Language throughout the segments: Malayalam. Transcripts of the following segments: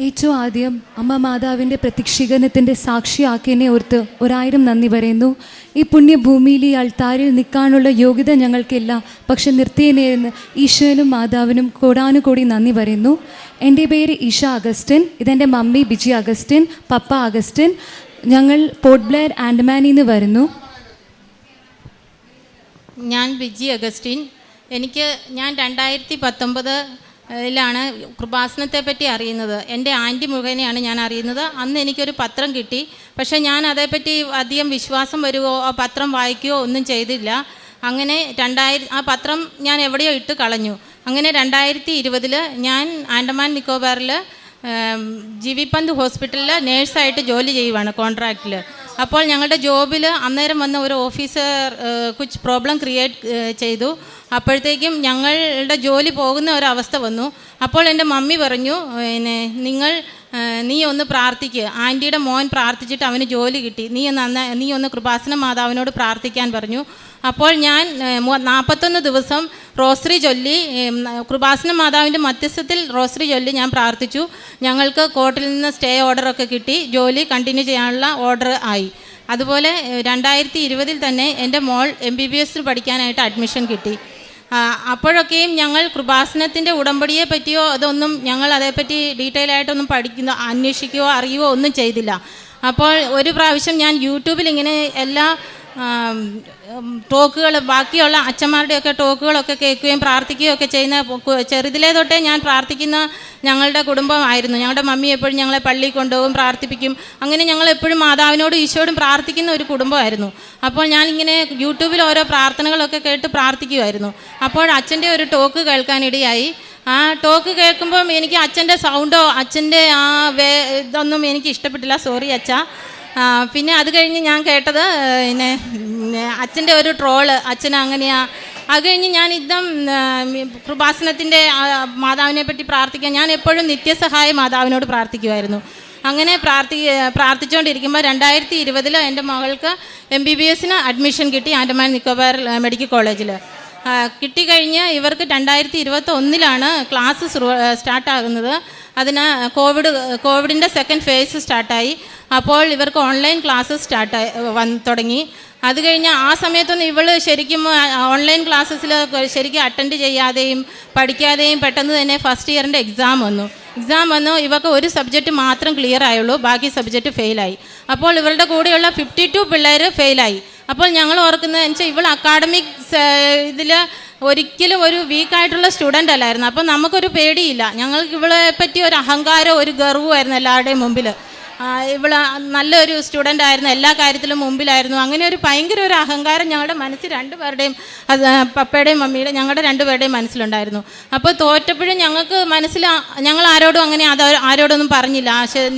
ഏറ്റവും ആദ്യം അമ്മ മാതാവിന്റെ പ്രത്യക്ഷീകരണത്തിന്റെ സാക്ഷിയാക്കിയതിനെ ഓർത്ത് ഒരായിരം നന്ദി പറയുന്നു. ഈ പുണ്യഭൂമിയിൽ ഈ അൾത്താരിൽ നിൽക്കാനുള്ള യോഗ്യത ഞങ്ങൾക്കില്ല. പക്ഷെ നിർത്തിയതിനെ ഈശോനും മാതാവിനും കോടാനുകൂടി നന്ദി പറയുന്നു. എന്റെ പേര് ഈഷ അഗസ്റ്റിൻ. ഇതെന്റെ mummy Biji Augustine. Papa Augustine. ഞങ്ങൾ പോർട്ട് ബ്ലെയർ ആൻഡമാനിൽ നിന്ന് വരുന്നു. ഞാൻ ബിജി അഗസ്റ്റിൻ. എനിക്ക് ഞാൻ രണ്ടായിരത്തി പത്തൊമ്പത് ലാണ് കൃപാസനത്തെ പറ്റി അറിയുന്നത്. എന്റെ ആന്റി മുഖേനയാണ് ഞാൻ അറിയുന്നത്. അന്ന് എനിക്കൊരു പത്രം കിട്ടി. പക്ഷേ ഞാൻ അതേപ്പറ്റി അധികം വിശ്വാസം വരുമോ ആ പത്രം വായിക്കുകയോ ഒന്നും ചെയ്തില്ല. അങ്ങനെ രണ്ടായിരം ആ പത്രം ഞാൻ എവിടെയോ ഇട്ട് കളഞ്ഞു. അങ്ങനെ രണ്ടായിരത്തി ഇരുപതിൽ ഞാൻ ആൻഡമാൻ നിക്കോബാറിൽ ജി വി പന്ത് ഹോസ്പിറ്റലിൽ നേഴ്സായിട്ട് ജോലി ചെയ്യുവാണ് കോൺട്രാക്റ്റിൽ അപ്പോൾ ഞങ്ങളുടെ ജോബിൽ അന്നേരം വന്ന ഒരു ഓഫീസർ കുച്ച് പ്രോബ്ലം ക്രിയേറ്റ് ചെയ്തു. അപ്പോഴത്തേക്കും ഞങ്ങളുടെ ജോലി പോകുന്ന ഒരവസ്ഥ വന്നു. അപ്പോൾ എന്റെ മമ്മി പറഞ്ഞു പിന്നെ നിങ്ങൾ നീ ഒന്ന് പ്രാർത്ഥിക്കുക ആന്റിയുടെ മോൻ പ്രാർത്ഥിച്ചിട്ട് അവന് ജോലി കിട്ടി. നീ നന്ന നീ ഒന്ന് കൃപാസന മാതാവിനോട് പ്രാർത്ഥിക്കാൻ പറഞ്ഞു. അപ്പോൾ ഞാൻ നാൽപ്പത്തൊന്ന് ദിവസം റോസറി ചൊല്ലി കൃപാസന മാതാവിന്റെ മധ്യസ്ഥത്തിൽ റോസറി ചൊല്ലി ഞാൻ പ്രാർത്ഥിച്ചു. ഞങ്ങൾക്ക് കോർട്ടിൽ നിന്ന് സ്റ്റേ ഓർഡറൊക്കെ കിട്ടി. ജോലി കണ്ടിന്യൂ ചെയ്യാനുള്ള ഓർഡർ ആയി. അതുപോലെ രണ്ടായിരത്തി ഇരുപതിൽ തന്നെ എന്റെ മോൾ എം ബി ബി എസിൽ പഠിക്കാനായിട്ട് അഡ്മിഷൻ കിട്ടി. അപ്പോഴൊക്കെയും ഞങ്ങൾ കൃപാസനത്തിന്റെ ഉടമ്പടിയെ പറ്റിയോ അതൊന്നും ഞങ്ങൾ അതേപ്പറ്റി ഡീറ്റെയിൽ ആയിട്ടൊന്നും പഠിക്കുന്ന അന്വേഷിക്കുകയോ അറിയുകയോ ഒന്നും ചെയ്തില്ല. അപ്പോൾ ഒരു പ്രാവശ്യം ഞാൻ യൂട്യൂബിൽ ഇങ്ങനെ എല്ലാ ടോക്കുകൾ ബാക്കിയുള്ള അച്ഛന്മാരുടെയൊക്കെ ടോക്കുകളൊക്കെ കേൾക്കുകയും പ്രാർത്ഥിക്കുകയും ഒക്കെ ചെയ്യുന്ന ചെറുതിലേ തൊട്ടേ ഞാൻ പ്രാർത്ഥിക്കുന്ന ഞങ്ങളുടെ കുടുംബമായിരുന്നു. ഞങ്ങളുടെ മമ്മി എപ്പോഴും ഞങ്ങളെ പള്ളിയിൽ കൊണ്ടുപോകും പ്രാർത്ഥിപ്പിക്കും. അങ്ങനെ ഞങ്ങൾ എപ്പോഴും മാതാവിനോടും ഈശോയോടും പ്രാർത്ഥിക്കുന്ന ഒരു കുടുംബമായിരുന്നു. അപ്പോൾ ഞാൻ ഇങ്ങനെ യൂട്യൂബിൽ ഓരോ പ്രാർത്ഥനകളൊക്കെ കേട്ട് പ്രാർത്ഥിക്കുമായിരുന്നു അപ്പോൾ അച്ഛന്റെ ഒരു ടോക്ക് കേൾക്കാനിടയായി. ആ ടോക്ക് കേൾക്കുമ്പം എനിക്ക് അച്ഛന്റെ സൗണ്ടോ അച്ഛന്റെ ആ വേ ഇതൊന്നും എനിക്ക് ഇഷ്ടപ്പെട്ടില്ല. സോറി അച്ഛ. പിന്നെ അത് കഴിഞ്ഞ് ഞാൻ കേട്ടത് പിന്നെ അച്ഛന്റെ ഒരു ട്രോൾ അച്ഛൻ അങ്ങനെയാ. അത് കഴിഞ്ഞ് ഞാൻ ഇതം കൃപാസനത്തിന്റെ മാതാവിനെ പറ്റി പ്രാർത്ഥിക്കാൻ ഞാൻ എപ്പോഴും നിത്യസഹായ മാതാവിനോട് പ്രാർത്ഥിക്കുമായിരുന്നു അങ്ങനെ പ്രാർത്ഥി പ്രാർത്ഥിച്ചുകൊണ്ടിരിക്കുമ്പോൾ രണ്ടായിരത്തി ഇരുപതിൽ എന്റെ മകൾക്ക് എം ബി ബി എസിന് അഡ്മിഷൻ കിട്ടി ആൻഡമാൻ നിക്കോബാർ മെഡിക്കൽ കോളേജിൽ കിട്ടിക്കഴിഞ്ഞ് ഇവർക്ക് രണ്ടായിരത്തി ഇരുപത്തി ഒന്നിലാണ് ക്ലാസ് സ്റ്റാർട്ടാകുന്നത്. അതിന് കോവിഡ് കോവിഡിന്റെ സെക്കൻഡ് ഫേസ് സ്റ്റാർട്ടായി. അപ്പോൾ ഇവർക്ക് ഓൺലൈൻ ക്ലാസ്സസ് സ്റ്റാർട്ടായി വന്ന് തുടങ്ങി. അത് കഴിഞ്ഞ് ആ സമയത്തൊന്നും ഇവൾ ശരിക്കും ഓൺലൈൻ ക്ലാസ്സസിൽ ശരിക്കും അറ്റൻഡ് ചെയ്യാതെയും പഠിക്കാതെയും പെട്ടെന്ന് തന്നെ ഫസ്റ്റ് ഇയറിന്റെ എക്സാം വന്നു. എക്സാം വന്നു. ഇവക്ക് ഒരു സബ്ജക്റ്റ് മാത്രം ക്ലിയർ ആയുള്ളൂ. ബാക്കി സബ്ജക്റ്റ് ഫെയിലായി അപ്പോൾ ഇവരുടെ കൂടെയുള്ള ഫിഫ്റ്റി ടു പിള്ളേർ ഫെയിലായി അപ്പോൾ ഞങ്ങൾ ഓർക്കുന്നത് വെച്ചാൽ ഇവൾ അക്കാഡമിക് ഇതിൽ ഒരിക്കലും ഒരു വീക്കായിട്ടുള്ള സ്റ്റുഡന്റ് അല്ലായിരുന്നു. അപ്പോൾ നമുക്കൊരു പേടിയില്ല. ഞങ്ങൾക്ക് ഇവളെ പറ്റി ഒരു അഹങ്കാരം ഒരു ഗർവമായിരുന്നു എല്ലാവരുടെയും മുമ്പിൽ ഇവൾ നല്ലൊരു സ്റ്റുഡന്റ് ആയിരുന്നു എല്ലാ കാര്യത്തിലും മുമ്പിലായിരുന്നു. അങ്ങനെ ഒരു ഭയങ്കര ഒരു അഹങ്കാരം ഞങ്ങളുടെ മനസ്സിൽ രണ്ടുപേരുടെയും പപ്പയുടെയും മമ്മിയുടെ ഞങ്ങളുടെ രണ്ടുപേരുടെയും മനസ്സിലുണ്ടായിരുന്നു. അപ്പോൾ തോറ്റപ്പോഴും ഞങ്ങൾക്ക് മനസ്സിൽ ഞങ്ങൾ ആരോടും അങ്ങനെ അത് ആരോടൊന്നും പറഞ്ഞില്ല.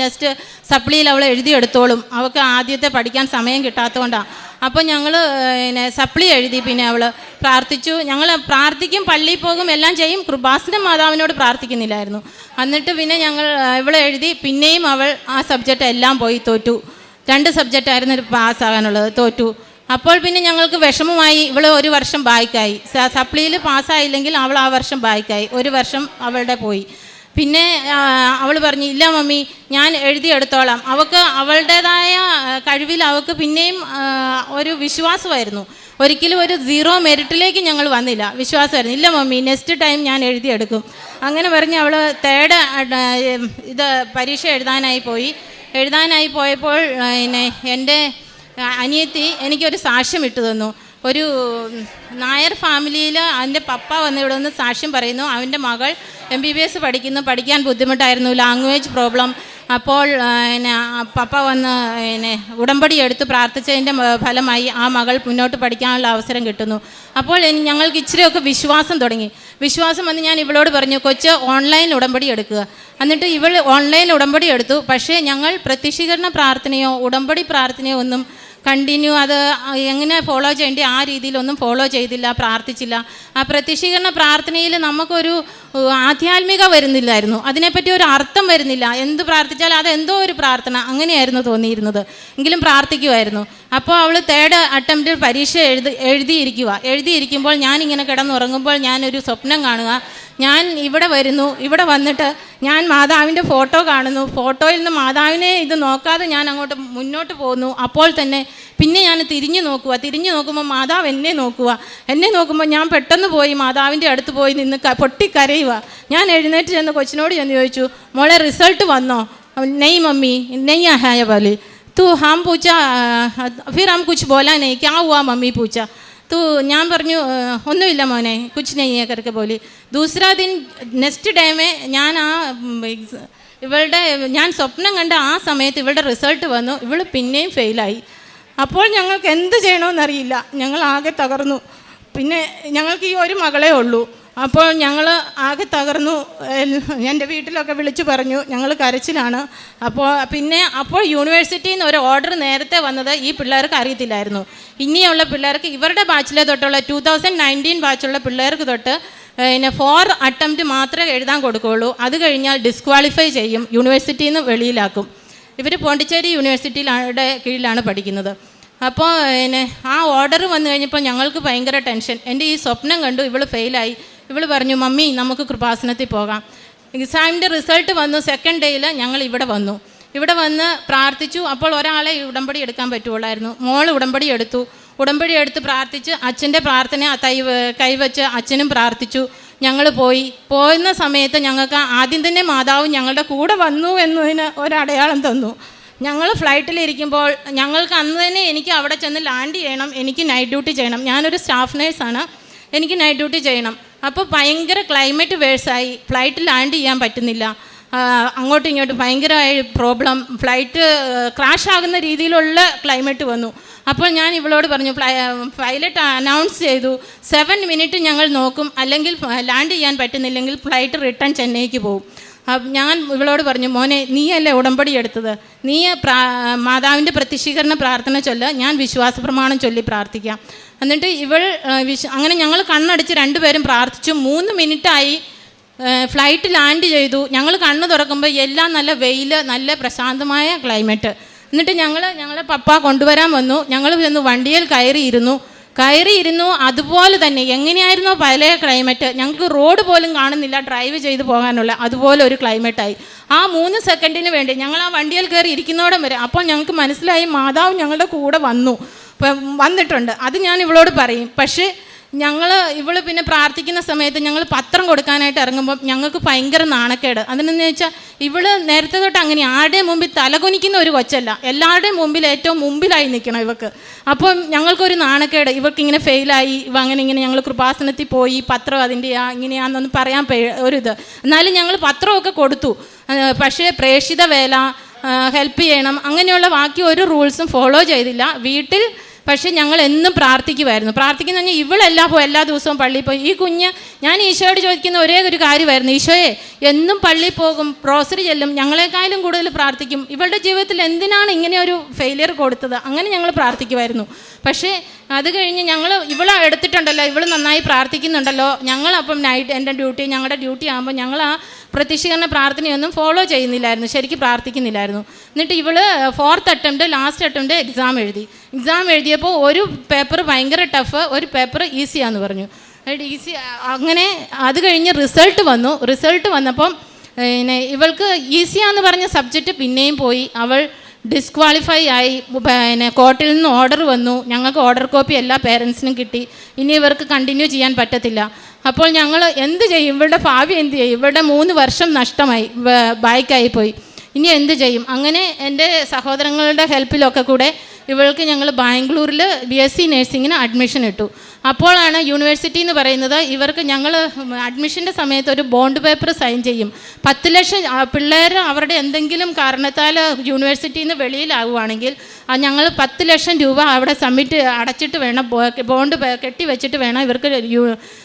നെക്സ്റ്റ് സപ്ലിയിൽ അവൾ എഴുതിയെടുത്തോളും. അവൾക്ക് ആദ്യത്തെ പഠിക്കാൻ സമയം കിട്ടാത്തതുകൊണ്ടാണ് അപ്പോൾ ഞങ്ങൾ പിന്നെ സപ്ലി എഴുതി പിന്നെ അവൾ പ്രാർത്ഥിച്ചു. ഞങ്ങൾ പ്രാർത്ഥിക്കും പള്ളിയിൽ പോകും എല്ലാം ചെയ്യും. കൃപാസന മാതാവിനോട് പ്രാർത്ഥിക്കുന്നില്ലായിരുന്നു. എന്നിട്ട് പിന്നെ ഞങ്ങൾ ഇവൾ എഴുതി പിന്നെയും അവൾ ആ സബ്ജക്റ്റ് എല്ലാം പോയി തോറ്റു. രണ്ട് സബ്ജക്റ്റായിരുന്നു പാസ്സാകാനുള്ളത് തോറ്റു. അപ്പോൾ പിന്നെ ഞങ്ങൾക്ക് വിഷമമായി ഇവൾ ഒരു വർഷം ബായ്ക്കായി സപ്ലിയിൽ പാസ്സായില്ലെങ്കിൽ അവൾ ആ വർഷം ബായ്ക്കായി ഒരു വർഷം അവളുടെ പോയി. പിന്നെ അവൾ പറഞ്ഞു ഇല്ല മമ്മി ഞാൻ എഴുതിയെടുത്തോളാം അവൾക്ക് അവളുടേതായ കഴിവിൽ അവൾക്ക് പിന്നെയും ഒരു വിശ്വാസമായിരുന്നു. ഒരിക്കലും ഒരു സീറോ മെറിറ്റിലേക്ക് ഞങ്ങൾ വന്നില്ല. വിശ്വാസമായിരുന്നു. ഇല്ല മമ്മി നെക്സ്റ്റ് ടൈം ഞാൻ എഴുതിയെടുക്കും അങ്ങനെ പറഞ്ഞ് അവൾ തേർഡ് ഇത് പരീക്ഷ എഴുതാനായി പോയി. എഴുതാനായി പോയപ്പോൾ പിന്നെ എന്റെ അനിയത്തി എനിക്കൊരു സാക്ഷ്യം ഇട്ടു തന്നു. ഒരു നായർ ഫാമിലിയിൽ അവന്റെ പപ്പ വന്ന് ഇവിടെ നിന്ന് സാക്ഷ്യം പറയുന്നു. അവന്റെ മകൾ എം ബി ബി എസ് പഠിക്കുന്നു. പഠിക്കാൻ ബുദ്ധിമുട്ടായിരുന്നു. ലാംഗ്വേജ് പ്രോബ്ലം അപ്പോൾ പിന്നെ പപ്പ വന്ന് പിന്നെ ഉടമ്പടി എടുത്ത് പ്രാർത്ഥിച്ചതിന്റെ ഫലമായി ആ മകൾ മുന്നോട്ട് പഠിക്കാനുള്ള അവസരം കിട്ടുന്നു. അപ്പോൾ ഞങ്ങൾക്ക് ഇച്ചിരിയൊക്കെ വിശ്വാസം തുടങ്ങി. വിശ്വാസം വന്ന് ഞാൻ ഇവളോട് പറഞ്ഞു കൊച്ച് ഓൺലൈൻ ഉടമ്പടി എടുക്കുക. എന്നിട്ട് ഇവൾ ഓൺലൈൻ ഉടമ്പടി എടുത്തു. പക്ഷേ ഞങ്ങൾ പ്രത്യക്ഷീകരണ പ്രാർത്ഥനയോ ഉടമ്പടി പ്രാർത്ഥനയോ ഒന്നും കണ്ടിന്യൂ അത് എങ്ങനെ ഫോളോ ചെയ്യേണ്ടി ആ രീതിയിലൊന്നും ഫോളോ ചെയ്തില്ല പ്രാർത്ഥിച്ചില്ല. ആ പ്രത്യക്ഷീകരണ പ്രാർത്ഥനയിൽ നമുക്കൊരു ആധ്യാത്മിക വരുന്നില്ലായിരുന്നു. അതിനെപ്പറ്റി ഒരു അർത്ഥം വരുന്നില്ല. എന്ത് പ്രാർത്ഥിച്ചാൽ അത് എന്തോ ഒരു പ്രാർത്ഥന അങ്ങനെയായിരുന്നു തോന്നിയിരുന്നത്. എങ്കിലും പ്രാർത്ഥിക്കുമായിരുന്നു അപ്പോൾ അവൾ തേർഡ് അറ്റംപ്റ്റ് പരീക്ഷ എഴുതി എഴുതിയിരിക്കുക എഴുതിയിരിക്കുമ്പോൾ ഞാനിങ്ങനെ കിടന്നുറങ്ങുമ്പോൾ ഞാനൊരു സ്വപ്നം കാണുക. ഞാൻ ഇവിടെ വരുന്നു ഇവിടെ വന്നിട്ട് ഞാൻ മാതാവിന്റെ ഫോട്ടോ കാണുന്നു. ഫോട്ടോയിൽ നിന്ന് മാതാവിനെ ഇത് നോക്കാതെ ഞാൻ അങ്ങോട്ട് മുന്നോട്ട് പോകുന്നു അപ്പോൾ തന്നെ പിന്നെ ഞാൻ തിരിഞ്ഞു നോക്കുക. തിരിഞ്ഞു നോക്കുമ്പോൾ മാതാവ് എന്നെ നോക്കുക. എന്നെ നോക്കുമ്പോൾ ഞാൻ പെട്ടെന്ന് പോയി മാതാവിന്റെ അടുത്ത് പോയി നിന്ന് പൊട്ടിക്കരയുക. ഞാൻ എഴുന്നേറ്റ് ചെന്ന് കൊച്ചിനോട് ചെന്ന് ചോദിച്ചു മോളെ റിസൾട്ട് വന്നോ? നെയ് മമ്മി നെയ്യാ ഹായ പാൽ. തൂ ഹാം പൂച്ച ഫിർ ഹാം കുച്ച് ബോലാ നെയ് ക്യാ ഹുവാ മമ്മി പൂച്ച? തൂ ഞാൻ പറഞ്ഞു ഒന്നുമില്ല മോനെ കുച്ച് നെയ്യ കറക്ക പോലെ. ദൂസരാ ദിൻ നെക്സ്റ്റ് ടൈമേ ഞാൻ ആ ഇവളുടെ ഞാൻ സ്വപ്നം കണ്ട ആ സമയത്ത് ഇവളുടെ റിസൾട്ട് വന്നു ഇവൾ പിന്നെയും ഫെയിലായി അപ്പോൾ ഞങ്ങൾക്ക് എന്ത് ചെയ്യണമെന്നറിയില്ല ഞങ്ങൾ ആകെ തകർന്നു. പിന്നെ ഞങ്ങൾക്ക് ഈ ഒരു മകളേ ഉള്ളൂ. അപ്പോൾ ഞങ്ങൾ ആകെ തകർന്നു. എന്റെ വീട്ടിലൊക്കെ വിളിച്ചു പറഞ്ഞു ഞങ്ങൾ കരച്ചിലാണ്. അപ്പോൾ പിന്നെ അപ്പോൾ യൂണിവേഴ്സിറ്റിയിൽ നിന്ന് ഒരു ഓർഡർ നേരത്തെ വന്നത് ഈ പിള്ളേർക്ക് അറിയത്തില്ലായിരുന്നു. ഇനിയുള്ള പിള്ളേർക്ക് ഇവരുടെ ബാച്ചിലെ തൊട്ടുള്ള ടു തൗസൻഡ് നയന്റീൻ ബാച്ചുള്ള പിള്ളേർക്ക് തൊട്ട് പിന്നെ ഫോർ അറ്റംപ്റ്റ് മാത്രമേ എഴുതാൻ കൊടുക്കുകയുള്ളൂ. അത് കഴിഞ്ഞാൽ ഡിസ്ക്വാളിഫൈ ചെയ്യും യൂണിവേഴ്സിറ്റിയിൽ നിന്ന് വെളിയിലാക്കും. ഇവർ പോണ്ടിച്ചേരി യൂണിവേഴ്സിറ്റിയിലാണ് കീഴിലാണ് പഠിക്കുന്നത്. അപ്പോൾ പിന്നെ ആ ഓർഡർ വന്നു കഴിഞ്ഞപ്പോൾ ഞങ്ങൾക്ക് ഭയങ്കര ടെൻഷൻ. എന്റെ ഈ സ്വപ്നം കണ്ടു ഇവൾ ഫെയിലായി ഇവൾ പറഞ്ഞു മമ്മി നമുക്ക് കൃപാസനത്തിൽ പോകാം. എക്സാമിന്റെ റിസൾട്ട് വന്നു സെക്കൻഡ് ഡേയിൽ ഞങ്ങൾ ഇവിടെ വന്നു. ഇവിടെ വന്ന് പ്രാർത്ഥിച്ചു. അപ്പോൾ ഒരാളെ ഉടമ്പടി എടുക്കാൻ പറ്റുള്ളായിരുന്നു മോൾ ഉടമ്പടി എടുത്തു. ഉടമ്പടി എടുത്ത് പ്രാർത്ഥിച്ച് അച്ഛന്റെ പ്രാർത്ഥന തൈ കൈവച്ച് അച്ഛനും പ്രാർത്ഥിച്ചു. ഞങ്ങൾ പോയി. പോയുന്ന സമയത്ത് ഞങ്ങൾക്ക് ആദ്യം തന്നെ മാതാവ് ഞങ്ങളുടെ കൂടെ വന്നു എന്നതിന് ഒരടയാളം തന്നു. ഞങ്ങൾ ഫ്ലൈറ്റിലിരിക്കുമ്പോൾ ഞങ്ങൾക്ക് അന്ന് തന്നെ എനിക്ക് അവിടെ ചെന്ന് ലാൻഡ് ചെയ്യണം എനിക്ക് നൈറ്റ് ഡ്യൂട്ടി ചെയ്യണം. ഞാനൊരു സ്റ്റാഫ് നേഴ്സാണ് എനിക്ക് നൈറ്റ് ഡ്യൂട്ടി ചെയ്യണം. അപ്പോൾ ഭയങ്കര ക്ലൈമറ്റ് വേഴ്സായി ഫ്ലൈറ്റ് ലാൻഡ് ചെയ്യാൻ പറ്റുന്നില്ല. അങ്ങോട്ടും ഇങ്ങോട്ടും ഭയങ്കരമായി പ്രോബ്ലം ഫ്ലൈറ്റ് ക്രാഷ് ആകുന്ന രീതിയിലുള്ള ക്ലൈമറ്റ് വന്നു. അപ്പോൾ ഞാൻ ഇവളോട് പറഞ്ഞു പൈലറ്റ് അനൗൺസ് ചെയ്തു. സെവൻ മിനിറ്റ് ഞങ്ങൾ നോക്കും. അല്ലെങ്കിൽ ലാൻഡ് ചെയ്യാൻ പറ്റുന്നില്ലെങ്കിൽ ഫ്ലൈറ്റ് റിട്ടേൺ ചെന്നൈക്ക് പോകും. ഞാൻ ഇവളോട് പറഞ്ഞു മോനെ നീയല്ലേ ഉടമ്പടി എടുത്തത്? നീ പ്രാ മാതാവിന്റെ പ്രത്യക്ഷീകരണ പ്രാർത്ഥന ചൊല്ല ഞാൻ വിശ്വാസ പ്രമാണം ചൊല്ലി പ്രാർത്ഥിക്കാം. എന്നിട്ട് ഇവൾ വിശ് അങ്ങനെ ഞങ്ങൾ കണ്ണടച്ച് രണ്ടുപേരും പ്രാർത്ഥിച്ചു. മൂന്ന് മിനിറ്റായി ഫ്ലൈറ്റ് ലാൻഡ് ചെയ്തു. ഞങ്ങൾ കണ്ണ് തുറക്കുമ്പോൾ എല്ലാം നല്ല വെയിൽ നല്ല പ്രശാന്തമായ ക്ലൈമറ്റ് എന്നിട്ട് ഞങ്ങൾ ഞങ്ങളെ പപ്പ കൊണ്ടുവരാൻ വന്നു. ഞങ്ങൾ ചെന്ന് വണ്ടിയിൽ കയറിയിരുന്നു. കയറിയിരുന്നു. അതുപോലെ തന്നെ എങ്ങനെയായിരുന്നോ പഴയ ക്ലൈമറ്റ് ഞങ്ങൾക്ക് റോഡ് പോലും കാണുന്നില്ല. ഡ്രൈവ് ചെയ്ത് പോകാനുള്ള അതുപോലെ ഒരു ക്ലൈമറ്റായി ആ മൂന്ന് സെക്കൻഡിന് വേണ്ടി ഞങ്ങൾ ആ വണ്ടിയിൽ കയറി ഇരിക്കുന്നോടം വരെ അപ്പോൾ ഞങ്ങൾക്ക് മനസ്സിലായി മാതാവ് ഞങ്ങളുടെ കൂടെ വന്നു. വന്നിട്ടുണ്ട്. അത് ഞാൻ ഇവളോട് പറയും. പക്ഷേ ഞങ്ങൾ ഇവൾ പിന്നെ പ്രാർത്ഥിക്കുന്ന സമയത്ത് ഞങ്ങൾ പത്രം കൊടുക്കാനായിട്ട് ഇറങ്ങുമ്പോൾ ഞങ്ങൾക്ക് ഭയങ്കര നാണക്കേട്. അതിനെന്ന് വെച്ചാൽ ഇവൾ നേരത്തെ തൊട്ട് അങ്ങനെ ആരുടെയും മുമ്പിൽ തലകുനിക്കുന്ന ഒരു കൊച്ചല്ല. എല്ലാവരുടെയും മുമ്പിൽ ഏറ്റവും മുമ്പിലായി നിൽക്കണം ഇവക്ക്. അപ്പം ഞങ്ങൾക്കൊരു നാണക്കേട്. ഇവർക്ക് ഇങ്ങനെ ഫെയിലായി. ഇവ അങ്ങനെ ഇങ്ങനെ ഞങ്ങൾ കൃപാസനത്തിൽ പോയി പത്രം അതിന്റെയാ ഇങ്ങനെയാണെന്നൊന്നും പറയാൻ ഒരിത്. എന്നാലും ഞങ്ങൾ പത്രമൊക്കെ കൊടുത്തു. പക്ഷേ പ്രേക്ഷിത വേല ഹെൽപ്പ് ചെയ്യണം അങ്ങനെയുള്ള ബാക്കി ഒരു റൂൾസും ഫോളോ ചെയ്തില്ല. വീട്ടിൽ പക്ഷേ ഞങ്ങൾ എന്നും പ്രാർത്ഥിക്കുമായിരുന്നു പ്രാർത്ഥിക്കുന്ന പറഞ്ഞാൽ ഇവളെല്ലാ പോയി എല്ലാ ദിവസവും പള്ളിയിൽ പോയി. ഈ കുഞ്ഞ് ഞാൻ ഈശോയോട് ചോദിക്കുന്ന ഒരേ ഒരു കാര്യമായിരുന്നു. ഈശോയെ എന്നും പള്ളിയിൽ പോകും പ്രോസറി ചെല്ലും ഞങ്ങളെക്കാളും കൂടുതൽ പ്രാർത്ഥിക്കും. ഇവളുടെ ജീവിതത്തിൽ എന്തിനാണ് ഇങ്ങനെ ഒരു ഫെയിലിയർ കൊടുത്തത്? അങ്ങനെ ഞങ്ങൾ പ്രാർത്ഥിക്കുമായിരുന്നു പക്ഷേ അത് കഴിഞ്ഞ് ഞങ്ങൾ ഇവളെ എടുത്തിട്ടുണ്ടല്ലോ ഇവൾ നന്നായി പ്രാർത്ഥിക്കുന്നുണ്ടല്ലോ. ഞങ്ങളപ്പം നൈറ്റ് എന്റെ ഡ്യൂട്ടി ഞങ്ങളുടെ ഡ്യൂട്ടി ആകുമ്പോൾ ഞങ്ങൾ ആ പ്രത്യക്ഷീകരണ പ്രാർത്ഥനയൊന്നും ഫോളോ ചെയ്യുന്നില്ലായിരുന്നു ശരിക്കും പ്രാർത്ഥിക്കുന്നില്ലായിരുന്നു. എന്നിട്ട് ഇവൾ fourth attempt last attempt exam എഴുതി. എക്സാം എഴുതിയപ്പോൾ ഒരു പേപ്പർ ഭയങ്കര ടഫ് ഒരു പേപ്പർ ഈസിയാന്ന് പറഞ്ഞു. ഈസി അങ്ങനെ അത് കഴിഞ്ഞ് റിസൾട്ട് വന്നു. റിസൾട്ട് വന്നപ്പം പിന്നെ ഇവൾക്ക് ഈസിയാന്ന് പറഞ്ഞ സബ്ജക്റ്റ് പിന്നെയും പോയി. അവൾ ഡിസ്ക്വാളിഫൈ ആയി. പിന്നെ കോർട്ടിൽ നിന്ന് ഓർഡർ വന്നു. ഞങ്ങൾക്ക് ഓർഡർ കോപ്പി എല്ലാ പേരൻസിനും കിട്ടി. ഇനി ഇവർക്ക് കണ്ടിന്യൂ ചെയ്യാൻ പറ്റത്തില്ല. അപ്പോൾ ഞങ്ങൾ എന്ത് ചെയ്യും? ഇവരുടെ ഭാവി എന്ത് ചെയ്യും? ഇവരുടെ മൂന്ന് വർഷം നഷ്ടമായി. ബായ്ക്കായി പോയി. ഇനി എന്ത് ചെയ്യും? അങ്ങനെ എന്റെ സഹോദരങ്ങളുടെ ഹെൽപ്പിലൊക്കെ കൂടെ ഇവൾക്ക് ഞങ്ങൾ ബാംഗ്ലൂരിൽ ബി എസ് സി നഴ്സിങ്ങിന് അഡ്മിഷൻ ഇട്ടു. അപ്പോഴാണ് യൂണിവേഴ്സിറ്റി എന്ന് പറയുന്നത് ഇവർക്ക് ഞങ്ങൾ അഡ്മിഷന്റെ സമയത്ത് ഒരു ബോണ്ട് പേപ്പർ സൈൻ ചെയ്യും. പത്ത് ലക്ഷം പിള്ളേർ അവരുടെ എന്തെങ്കിലും കാരണത്താൽ യൂണിവേഴ്സിറ്റിയിൽ നിന്ന് വെളിയിലാവുകയാണെങ്കിൽ ഞങ്ങൾ പത്ത് ലക്ഷം രൂപ അവിടെ സബ്മിറ്റ് അടച്ചിട്ട് വേണം ബോണ്ട് കെട്ടി വെച്ചിട്ട് വേണം ഇവർക്ക്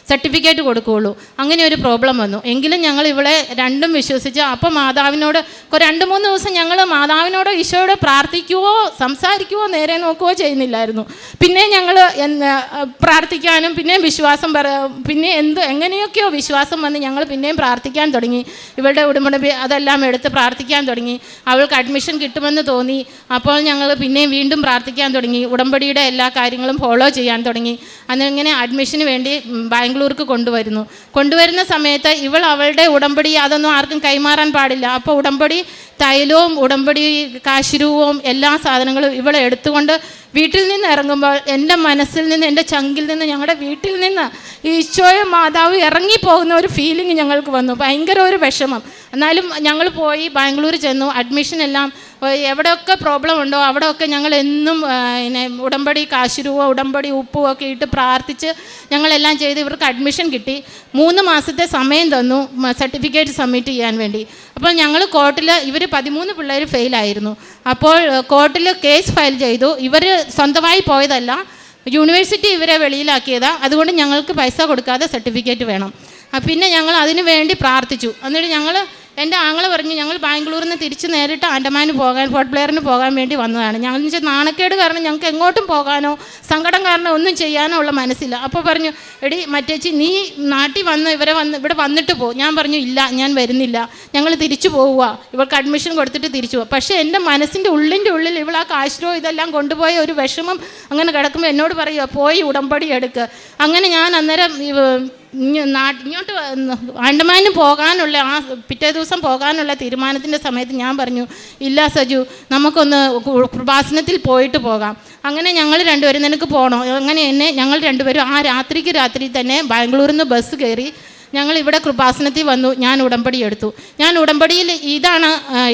സർട്ടിഫിക്കറ്റ് കൊടുക്കുകയുള്ളൂ. അങ്ങനെ ഒരു പ്രോബ്ലം വന്നു. എങ്കിലും ഞങ്ങൾ ഇവളെ രണ്ടും വിശ്വസിച്ച് അപ്പോൾ മാതാവിനോട് രണ്ട് മൂന്ന് ദിവസം ഞങ്ങൾ മാതാവിനോടോ ഈശോയോട് പ്രാർത്ഥിക്കുവോ സംസാരിക്കുവോ നേരെ നോക്കുകയോ ചെയ്യുന്നില്ലായിരുന്നു. പിന്നെ ഞങ്ങൾ പ്രാർത്ഥിക്കാനും പിന്നെയും വിശ്വാസം പറ പിന്നെ എന്ത് എങ്ങനെയൊക്കെയോ വിശ്വാസം വന്ന് ഞങ്ങൾ പിന്നെയും പ്രാർത്ഥിക്കാൻ തുടങ്ങി. ഇവളുടെ ഉടമ്പടി അതെല്ലാം എടുത്ത് പ്രാർത്ഥിക്കാൻ തുടങ്ങി. അവൾക്ക് അഡ്മിഷൻ കിട്ടുമെന്ന് തോന്നി. അപ്പോൾ ഞങ്ങൾ പിന്നെയും വീണ്ടും പ്രാർത്ഥിക്കാൻ തുടങ്ങി. ഉടമ്പടിയുടെ എല്ലാ കാര്യങ്ങളും ഫോളോ ചെയ്യാൻ തുടങ്ങി. അങ്ങനെ അഡ്മിഷന് വേണ്ടി ബാംഗ്ലൂർക്ക് കൊണ്ടുവരുന്നു. കൊണ്ടുവരുന്ന സമയത്ത് ഇവൾ അവളുടെ ഉടമ്പടി അതൊന്നും ആർക്കും കൈമാറാൻ പാടില്ല. അപ്പോൾ ഉടമ്പടി തൈലവും ഉടമ്പടി കാശിരൂവും എല്ലാ സാധനങ്ങളും ഇവളെ എടുത്തുകൊണ്ട് വീട്ടിൽ നിന്ന് ഇറങ്ങുമ്പോൾ എന്റെ മനസ്സിൽ നിന്ന് എന്റെ ചങ്കിൽ നിന്ന് ഞങ്ങളുടെ വീട്ടിൽ നിന്ന് ഈശോയ മാതാവ് ഇറങ്ങിപ്പോകുന്ന ഒരു ഫീലിംഗ് ഞങ്ങൾക്ക് വന്നു. ഭയങ്കര ഒരു വിഷമം. എന്നാലും ഞങ്ങൾ പോയി ബാംഗ്ലൂർ ചെന്നു. അഡ്മിഷൻ എല്ലാം എവിടെയൊക്കെ പ്രോബ്ലം ഉണ്ടോ അവിടെയൊക്കെ ഞങ്ങൾ എന്നും പിന്നെ ഉടമ്പടി കാശുരുവോ ഉടമ്പടി ഉപ്പോ ഒക്കെ ഇട്ട് പ്രാർത്ഥിച്ച് ഞങ്ങളെല്ലാം ചെയ്ത് ഇവർക്ക് അഡ്മിഷൻ കിട്ടി. മൂന്ന് മാസത്തെ സമയം തന്നു സർട്ടിഫിക്കറ്റ് സബ്മിറ്റ് ചെയ്യാൻ വേണ്ടി. അപ്പോൾ ഞങ്ങൾ കോർട്ടിൽ ഇവർ പതിമൂന്ന് പിള്ളേർ ഫെയിലായിരുന്നു അപ്പോൾ കോർട്ടിൽ കേസ് ഫയൽ ചെയ്തു. ഇവർ സ്വന്തമായി പോയതല്ല യൂണിവേഴ്സിറ്റി ഇവരെ വെളിയിലാക്കിയതാണ് അതുകൊണ്ട് ഞങ്ങൾക്ക് പൈസ കൊടുക്കാതെ സർട്ടിഫിക്കറ്റ് വേണം. പിന്നെ ഞങ്ങൾ അതിനു വേണ്ടി പ്രാർത്ഥിച്ചു. എന്നിട്ട് ഞങ്ങൾ എന്റെ ആങ്ങളെ പറഞ്ഞു ഞങ്ങൾ ബാംഗ്ലൂരിൽ നിന്ന് തിരിച്ച് നേരിട്ട് ആൻഡമാന് പോകാൻ പോർട്ട് പ്ലെയറിന് പോകാൻ വേണ്ടി വന്നതാണ്. ഞങ്ങൾ എന്ന് വെച്ചാൽ നാണക്കേട് കാരണം ഞങ്ങൾക്ക് എങ്ങോട്ടും പോകാനോ സങ്കടം കാരണം ഒന്നും ചെയ്യാനോ ഉള്ള മനസ്സില്ല. അപ്പോൾ പറഞ്ഞു എടി മറ്റേച്ചി നീ നാട്ടിൽ വന്ന് ഇവരെ വന്ന് ഇവിടെ വന്നിട്ട് പോ. ഞാൻ പറഞ്ഞു ഇല്ല ഞാൻ വരുന്നില്ല. ഞങ്ങൾ തിരിച്ചു പോവുക. ഇവൾക്ക് അഡ്മിഷൻ കൊടുത്തിട്ട് തിരിച്ചു പോവുക. പക്ഷേ എന്റെ മനസ്സിന്റെ ഉള്ളിന്റെ ഉള്ളിൽ ഇവൾ ആ കാശ്രോ ഇതെല്ലാം കൊണ്ടുപോയ ഒരു വിഷമം അങ്ങനെ കിടക്കുമ്പോൾ എന്നോട് പറയുക പോയി ഉടമ്പടി എടുക്കുക അങ്ങനെ ഞാൻ അന്നേരം ഇങ്ങോട്ട് വന്ന് പോകാനുള്ള ആ പിറ്റേ ദിവസം പോകാനുള്ള തീരുമാനത്തിന്റെ സമയത്ത് ഞാൻ പറഞ്ഞു ഇല്ല സജു നമുക്കൊന്ന് പ്രഭാസനത്തിൽ പോയിട്ട് പോകാം. അങ്ങനെ ഞങ്ങൾ രണ്ടുപേരും നിനക്ക് പോകണോ അങ്ങനെ എന്നെ ഞങ്ങൾ രണ്ടുപേരും ആ രാത്രിക്ക് രാത്രി തന്നെ ബാംഗ്ലൂരിൽ നിന്ന് ബസ് കയറി ഞങ്ങൾ ഇവിടെ കൃപാസനത്തിൽ വന്നു ഞാൻ ഉടമ്പടി എടുത്തു. ഞാൻ ഉടമ്പടിയിൽ ഇതാണ്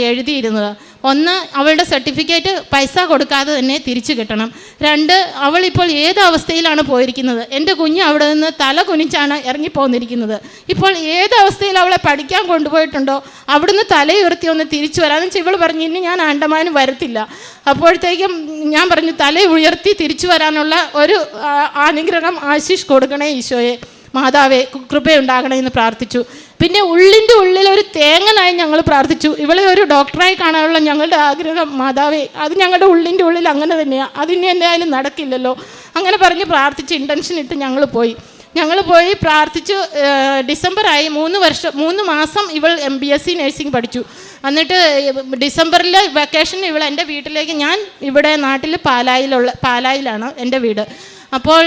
എഴുതിയിരുന്നത്. ഒന്ന് അവളുടെ സർട്ടിഫിക്കറ്റ് പൈസ കൊടുക്കാതെ തന്നെ തിരിച്ചു കിട്ടണം. രണ്ട് അവളിപ്പോൾ ഏത് അവസ്ഥയിലാണ് പോയിരിക്കുന്നത്? എന്റെ കുഞ്ഞ് അവിടെ നിന്ന് തല കുനിച്ചാണ് ഇറങ്ങിപ്പോന്നിരിക്കുന്നത്. ഇപ്പോൾ ഏത് അവസ്ഥയിൽ അവളെ പഠിക്കാൻ കൊണ്ടുപോയിട്ടുണ്ടോ? അവിടുന്ന് തലയുയർത്തി ഒന്ന് തിരിച്ചു വരാമെന്ന് വെച്ചാൽ ഇവൾ പറഞ്ഞു ഇനി ഞാൻ ആണ്ടമാനും വരത്തില്ല. അപ്പോഴത്തേക്കും ഞാൻ പറഞ്ഞു തല ഉയർത്തി തിരിച്ചു വരാനുള്ള ഒരു അനുഗ്രഹം ആശിഷ് കൊടുക്കണേ ഈശോയെ. മാതാവേ കൃപയുണ്ടാകണേ എന്ന് പ്രാർത്ഥിച്ചു. പിന്നെ ഉള്ളിന്റെ ഉള്ളിൽ ഒരു തേങ്ങനായി ഞങ്ങൾ പ്രാർത്ഥിച്ചു. ഇവളെ ഒരു ഡോക്ടറായി കാണാനുള്ള ഞങ്ങളുടെ ആഗ്രഹം മാതാവേ അത് ഞങ്ങളുടെ ഉള്ളിന്റെ ഉള്ളിൽ അങ്ങനെ തന്നെയാണ് അതിന് എന്തായാലും നടക്കില്ലല്ലോ. അങ്ങനെ പറഞ്ഞ് പ്രാർത്ഥിച്ച് ഇന്റൻഷൻ ഇട്ട് ഞങ്ങൾ പോയി. ഞങ്ങൾ പോയി പ്രാർത്ഥിച്ചു ഡിസംബറായി മൂന്ന് വർഷം മൂന്ന് മാസം ഇവൾ M B S C nursing പഠിച്ചു. എന്നിട്ട് ഡിസംബറിൽ വെക്കേഷൻ ഇവൾ എന്റെ വീട്ടിലേക്ക് ഞാൻ ഇവിടെ നാട്ടിൽ പാലായിലുള്ള പാലായിലാണ് എന്റെ വീട്. അപ്പോൾ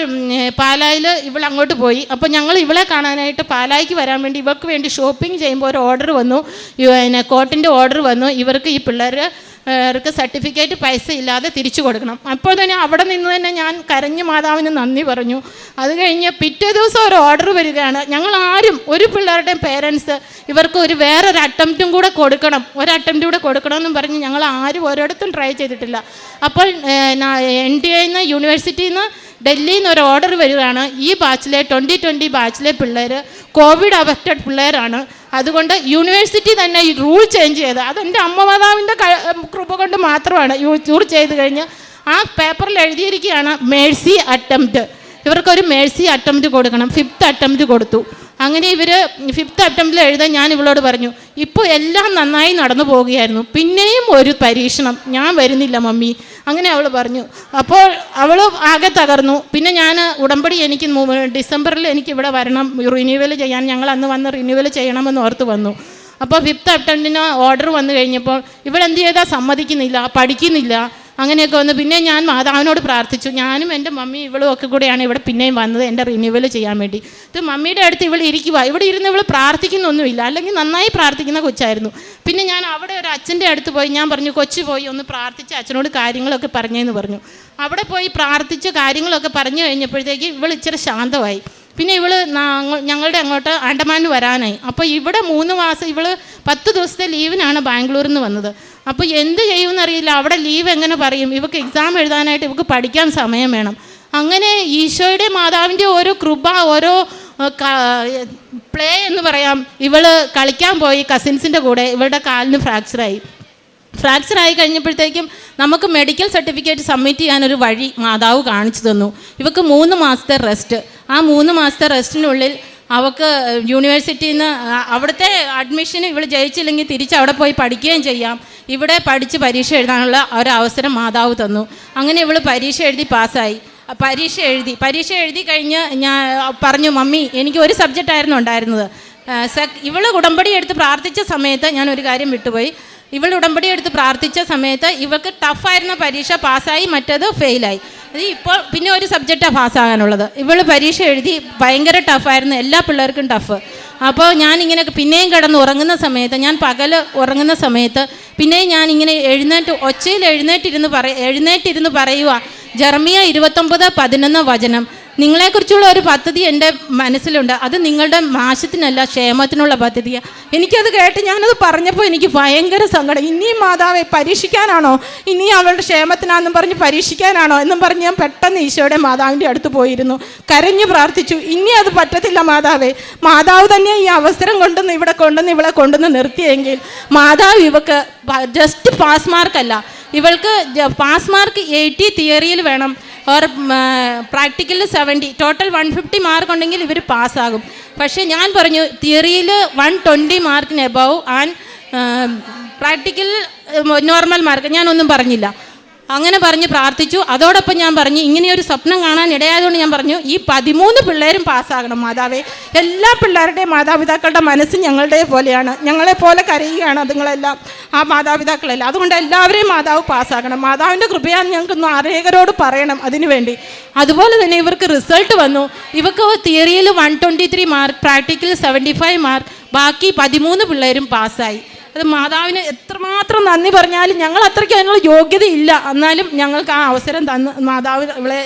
പാലായിൽ ഇവൾ അങ്ങോട്ട് പോയി. അപ്പോൾ ഞങ്ങൾ ഇവളെ കാണാനായിട്ട് പാലായിക്ക് വരാൻ വേണ്ടി ഇവർക്ക് വേണ്ടി ഷോപ്പിംഗ് ചെയ്യുമ്പോൾ ഒരു ഓർഡർ വന്നു. പിന്നെ കോട്ടിന്റെ ഓർഡർ വന്നു. ഇവർക്ക് ഈ പിള്ളേർ അവർക്ക് സർട്ടിഫിക്കറ്റ് പൈസ ഇല്ലാതെ തിരിച്ചു കൊടുക്കണം. അപ്പോൾ തന്നെ അവിടെ നിന്ന് തന്നെ ഞാൻ കരഞ്ഞു മാതാവിന് നന്ദി പറഞ്ഞു. അത് കഴിഞ്ഞ് പിറ്റേ ദിവസം ഒരു ഓർഡർ വരികയാണ്. ഞങ്ങൾ ആരും ഒരു പിള്ളേരുടെയും പേരൻസ് ഇവർക്ക് ഒരു വേറൊരു അറ്റംപ്റ്റും കൂടെ കൊടുക്കണം. ഒരു അറ്റംപ്റ്റ് കൂടെ കൊടുക്കണമെന്നും പറഞ്ഞ് ഞങ്ങൾ ആരും ഓരോടത്തും ട്രൈ ചെയ്തിട്ടില്ല. അപ്പോൾ എൻ ഡി നിന്ന് യൂണിവേഴ്സിറ്റിയിൽ നിന്ന് ഡൽഹിയിൽ നിന്ന് ഒരു ഓർഡർ വരികയാണ് ഈ ബാച്ചിലെ ട്വന്റി ട്വന്റി ബാച്ചിലെ പിള്ളേർ കോവിഡ് അഫക്റ്റഡ് പിള്ളേരാണ്. അതുകൊണ്ട് യൂണിവേഴ്സിറ്റി തന്നെ റൂൾ ചേഞ്ച് ചെയ്ത്. അതെന്റെ അമ്മ മാതാവിന്റെ കൃപ കൊണ്ട് മാത്രമാണ് റൂൾ ചെയ്ത് കഴിഞ്ഞ്. ആ പേപ്പറിൽ എഴുതിയിരിക്കുകയാണ് മേഴ്സി അറ്റംപ്റ്റ് ഇവർക്കൊരു മേഴ്സി അറ്റംപ്റ്റ് കൊടുക്കണം. ഫിഫ്ത്ത് അറ്റംപ്റ്റ് കൊടുത്തു. അങ്ങനെ ഇവർ ഫിഫ്ത്ത് അറ്റംപ്റ്റിൽ എഴുതാൻ ഞാൻ ഇവളോട് പറഞ്ഞു ഇപ്പോൾ എല്ലാം നന്നായി നടന്നു പോവുകയായിരുന്നു പിന്നെയും ഒരു പരീക്ഷണം. ഞാൻ വരുന്നില്ല മമ്മി. അങ്ങനെ അവൾ പറഞ്ഞു. അപ്പോൾ അവൾ ആകെ തകർന്നു. പിന്നെ ഞാൻ ഉടമ്പടി എനിക്ക് ഡിസംബറിൽ എനിക്ക് ഇവിടെ വരണം. റിന്യൂവൽ ചെയ്യാൻ ഞങ്ങൾ അന്ന് വന്ന് റിന്യൂവൽ ചെയ്യണമെന്ന് ഓർത്ത് വന്നു. അപ്പോൾ ഫിഫ്ത്ത് അറ്റംപ്റ്റിന് ഓർഡർ വന്നു കഴിഞ്ഞപ്പോൾ ഇവളെന്ത് ചെയ്താൽ സമ്മതിക്കുന്നില്ല പഠിക്കുന്നില്ല. അങ്ങനെയൊക്കെ വന്ന് പിന്നെ ഞാൻ മാതാവിനോട് പ്രാർത്ഥിച്ചു. ഞാനും എന്റെ മമ്മി ഇവളും ഒക്കെ കൂടെയാണ് ഇവിടെ പിന്നെയും വന്നത് എന്റെ റിന്യൂവൽ ചെയ്യാൻ വേണ്ടി. ഇത് മമ്മിയുടെ അടുത്ത് ഇവൾ ഇരിക്കുക ഇവിടെ ഇരുന്ന് ഇവൾ പ്രാർത്ഥിക്കുന്നൊന്നുമില്ല. അല്ലെങ്കിൽ നന്നായി പ്രാർത്ഥിക്കുന്ന കൊച്ചായിരുന്നു. പിന്നെ ഞാൻ അവിടെ ഒരു അച്ഛന്റെ അടുത്ത് പോയി. ഞാൻ പറഞ്ഞു കൊച്ചു പോയി ഒന്ന് പ്രാർത്ഥിച്ച് അച്ഛനോട് കാര്യങ്ങളൊക്കെ പറഞ്ഞേന്ന് പറഞ്ഞു. അവിടെ പോയി പ്രാർത്ഥിച്ച് കാര്യങ്ങളൊക്കെ പറഞ്ഞു കഴിഞ്ഞപ്പോഴത്തേക്ക് ഇവൾ ഇച്ചിരി ശാന്തമായി. പിന്നെ ഇവൾ ഞങ്ങളുടെ അങ്ങോട്ട് ആൻഡമാൻ വരാനായി. അപ്പോൾ ഇവിടെ മൂന്ന് മാസം ഇവൾ പത്ത് ദിവസത്തെ ലീവിനാണ് ബാംഗ്ലൂരിൽ നിന്ന് വന്നത്. അപ്പോൾ എന്ത് ചെയ്യുമെന്നറിയില്ല. അവിടെ ലീവ് എങ്ങനെ പറയും? ഇവക്ക് എക്സാം എഴുതാനായിട്ട് ഇവക്ക് പഠിക്കാൻ സമയം വേണം. അങ്ങനെ ഈശോയുടെ മാതാവിന്റെ ഓരോ കൃപ ഓരോ പ്ലേ എന്ന് പറയാം. ഇവൾ കളിക്കാൻ പോയി കസിൻസിന്റെ കൂടെ. ഇവളുടെ കാലിന് ഫ്രാക്ചറായി ഫ്രാക്ചർ ആയി കഴിഞ്ഞപ്പോഴത്തേക്കും നമുക്ക് മെഡിക്കൽ സർട്ടിഫിക്കറ്റ് സബ്മിറ്റ് ചെയ്യാനൊരു വഴി മാതാവ് കാണിച്ചു തന്നു. ഇവക്ക് മൂന്ന് മാസത്തെ റെസ്റ്റ് ആ മൂന്ന് മാസത്തെ റെസ്റ്റിനുള്ളിൽ അവൾക്ക് യൂണിവേഴ്സിറ്റിയിൽ നിന്ന് അവിടുത്തെ അഡ്മിഷൻ ഇവൾ ജയിച്ചില്ലെങ്കിൽ തിരിച്ച് അവിടെ പോയി പഠിക്കുകയും ചെയ്യാം. ഇവിടെ പഠിച്ച് പരീക്ഷ എഴുതാനുള്ള ഒരവസരം മാതാവ് തന്നു. അങ്ങനെ ഇവൾ പരീക്ഷ എഴുതി പാസ്സായി. പരീക്ഷ എഴുതി. പരീക്ഷ എഴുതി കഴിഞ്ഞ് ഞാൻ പറഞ്ഞു മമ്മി എനിക്ക് ഒരു സബ്ജക്റ്റായിരുന്നു ഉണ്ടായിരുന്നത്. ഇവൾ ഉടമ്പടി എടുത്ത് പ്രാർത്ഥിച്ച സമയത്ത് ഞാൻ ഒരു കാര്യം വിട്ടുപോയി. ഇവൾ ഉടമ്പടി എടുത്ത് പ്രാർത്ഥിച്ച സമയത്ത് ഇവൾക്ക് ടഫായിരുന്ന പരീക്ഷ പാസ്സായി മറ്റത് ഫെയിലായി അത് ഇപ്പോൾ പിന്നെ ഒരു സബ്ജക്റ്റാണ് പാസ്സാകാനുള്ളത് ഇവൾ പരീക്ഷ എഴുതി ഭയങ്കര ടഫായിരുന്നു എല്ലാ പിള്ളേർക്കും ടഫ് അപ്പോൾ ഞാനിങ്ങനെ പിന്നെയും കിടന്ന് ഉറങ്ങുന്ന സമയത്ത് ഞാൻ പകൽ ഉറങ്ങുന്ന സമയത്ത് പിന്നെയും ഞാൻ ഇങ്ങനെ എഴുന്നേറ്റ് ഒച്ചയിൽ എഴുന്നേറ്റിരുന്ന് പറ എഴുന്നേറ്റിരുന്ന് പറയുക ജർമിയ ഇരുപത്തൊമ്പത് പതിനൊന്ന് വചനം. നിങ്ങളെക്കുറിച്ചുള്ള ഒരു പദ്ധതി എന്റെ മനസ്സിലുണ്ട്. അത് നിങ്ങളുടെ നാശത്തിനല്ല ക്ഷേമത്തിനുള്ള പദ്ധതിയാണ് എനിക്കത് കേട്ട് ഞാനത് പറഞ്ഞപ്പോൾ എനിക്ക് ഭയങ്കര സങ്കടം. ഇനിയും മാതാവെ പരീക്ഷിക്കാനാണോ? ഇനിയും അവളുടെ ക്ഷേമത്തിനാണെന്നും പറഞ്ഞ് പരീക്ഷിക്കാനാണോ? എന്നും പറഞ്ഞ് ഞാൻ പെട്ടെന്ന് ഈശോയുടെ മാതാവിന്റെ അടുത്ത് പോയിരുന്നു. കരഞ്ഞു പ്രാർത്ഥിച്ചു. ഇനി അത് പറ്റത്തില്ല മാതാവേ. മാതാവ് തന്നെ ഈ അവസരം കൊണ്ടുവന്ന് ഇവിടെ കൊണ്ടുവന്ന് ഇവളെ കൊണ്ടുവന്ന് നിർത്തിയെങ്കിൽ മാതാവ് ഇവക്ക് ജസ്റ്റ് പാസ് മാർക്കല്ല ഇവൾക്ക് പാസ് മാർക്ക് എയ്റ്റി തിയറിയിൽ വേണം. Or പ്രാക്ടിക്കലിൽ seventy total one fifty mark ഉണ്ടെങ്കിൽ ഇവർ പാസ്സാകും. പക്ഷേ ഞാൻ പറഞ്ഞു തിയറിയിൽ വൺ ട്വന്റി മാർക്കിന് above and practical normal mark ഞാനൊന്നും പറഞ്ഞില്ല. അങ്ങനെ പറഞ്ഞ് പ്രാർത്ഥിച്ചു. അതോടൊപ്പം ഞാൻ പറഞ്ഞു ഇങ്ങനെയൊരു സ്വപ്നം കാണാൻ ഇടയായതുകൊണ്ട് ഞാൻ പറഞ്ഞു ഈ പതിമൂന്ന് പിള്ളേരും പാസ്സാകണം മാതാവേ. എല്ലാ പിള്ളേരുടെയും മാതാപിതാക്കളുടെ മനസ്സ് ഞങ്ങളുടെ പോലെയാണ്. ഞങ്ങളെ പോലെ കരയുകയാണ് അതുങ്ങളെല്ലാം ആ മാതാപിതാക്കളെല്ലാം. അതുകൊണ്ട് എല്ലാവരെയും മാതാവ് പാസ്സാക്കണം മാതാവിന്റെ കൃപയാണ് ഞങ്ങൾക്കൊന്ന് അനേകരോട് പറയണം അതിനു വേണ്ടി. അതുപോലെ തന്നെ ഇവർക്ക് റിസൾട്ട് വന്നു. ഇവർക്ക് തിയറിയിൽ one twenty three mark practical seventy five mark ബാക്കി പതിമൂന്ന് പിള്ളേരും പാസ്സായി. അത് മാതാവിന് എത്രമാത്രം നന്ദി പറഞ്ഞാലും ഞങ്ങൾ അത്രയ്ക്ക് അതിനുള്ള യോഗ്യതയില്ല എന്നാലും ഞങ്ങൾക്ക് ആ അവസരം തന്ന് മാതാവ് ഇവളെ